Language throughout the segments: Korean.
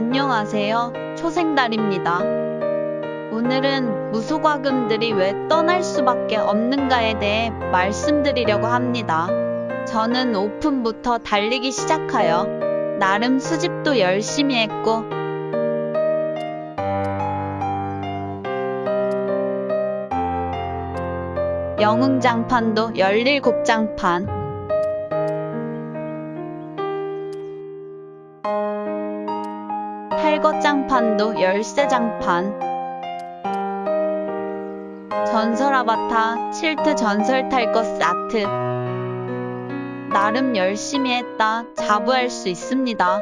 안녕하세요. 초생달입니다. 오늘은 무소과금들이 왜 떠날 수밖에 없는가에 대해 말씀드리려고 합니다. 저는 오픈부터 달리기 시작하여 나름 수집도 열심히 했고 영웅장판도 17장판 탈거장판도 13장판. 전설 아바타 7트 전설 탈거 사트. 나름 열심히 했다. 자부할 수 있습니다.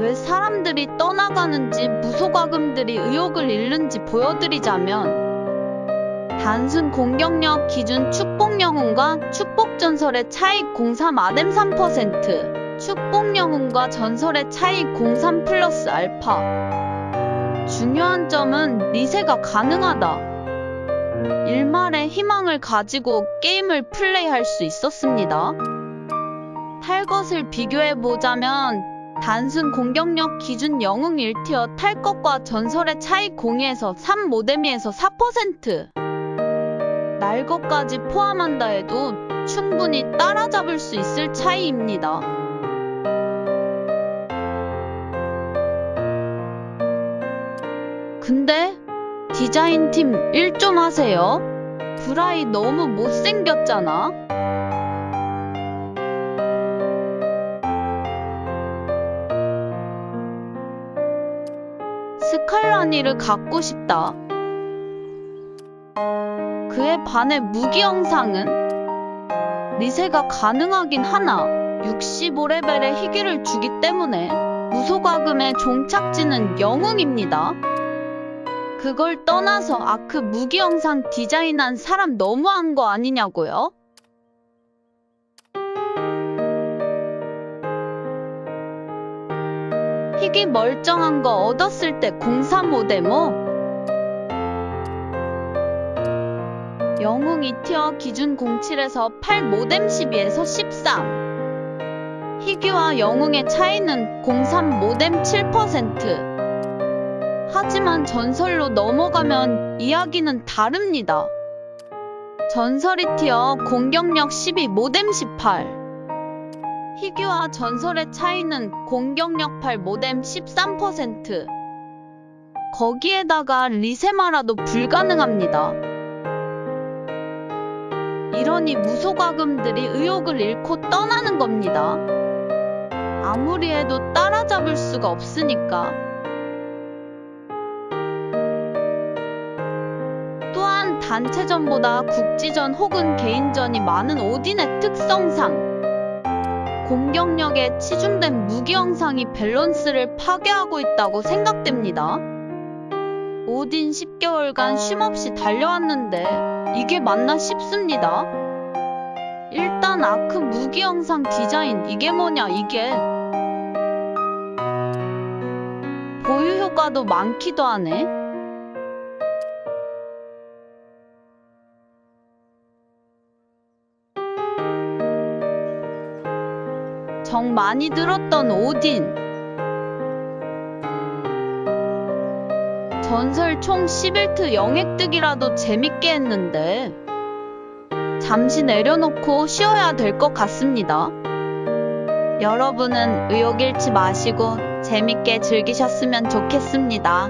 왜 사람들이 떠나가는지 무소과금들이 의욕을 잃는지 보여드리자면 단순 공격력 기준 축복 영웅과 축복 전설의 차이 03 아뎀 3% 축복 영웅과 전설의 차이 03 플러스 알파 중요한 점은 리세가 가능하다. 일말의 희망을 가지고 게임을 플레이할 수 있었습니다. 탈 것을 비교해 보자면 단순 공격력 기준 영웅 1티어 탈 것과 전설의 차이 0에서 3 모데미에서 4%. 날 것까지 포함한다 해도 충분히 따라잡을 수 있을 차이입니다. 근데 디자인팀 일 좀 하세요. 브라이 너무 못생겼잖아. 스칼라니를 갖고 싶다. 그에 반해 무기 영상은 리세가 가능하긴 하나 65레벨의 희귀를 주기 때문에 무소과금의 종착지는 영웅입니다. 그걸 떠나서 아크 무기 영상 디자인한 사람 너무한 거 아니냐고요? 희귀 멀쩡한 거 얻었을 때 035 데모 영웅 2티어 기준 07에서 8 모뎀 12에서 13 희귀와 영웅의 차이는 03 모뎀 7% 하지만 전설로 넘어가면 이야기는 다릅니다. 전설 2티어 공격력 12 모뎀 18 희귀와 전설의 차이는 공격력 8 모뎀 13% 거기에다가 리세마라도 불가능합니다. 이러니 무소과금들이 의욕을 잃고 떠나는 겁니다. 아무리 해도 따라잡을 수가 없으니까. 또한 단체전보다 국지전 혹은 개인전이 많은 오딘의 특성상 공격력에 치중된 무기 영상이 밸런스를 파괴하고 있다고 생각됩니다. 오딘 10개월간 쉼없이 달려왔는데 이게 맞나 싶습니다. 일단 아크 무기 영상 디자인 이게 뭐냐 이게 보유 효과도 많기도 하네. 정 많이 들었던 오딘. 전설 총 11트 영획득이라도 재밌게 했는데 잠시 내려놓고 쉬어야 될 것 같습니다. 여러분은 의욕 잃지 마시고 재밌게 즐기셨으면 좋겠습니다.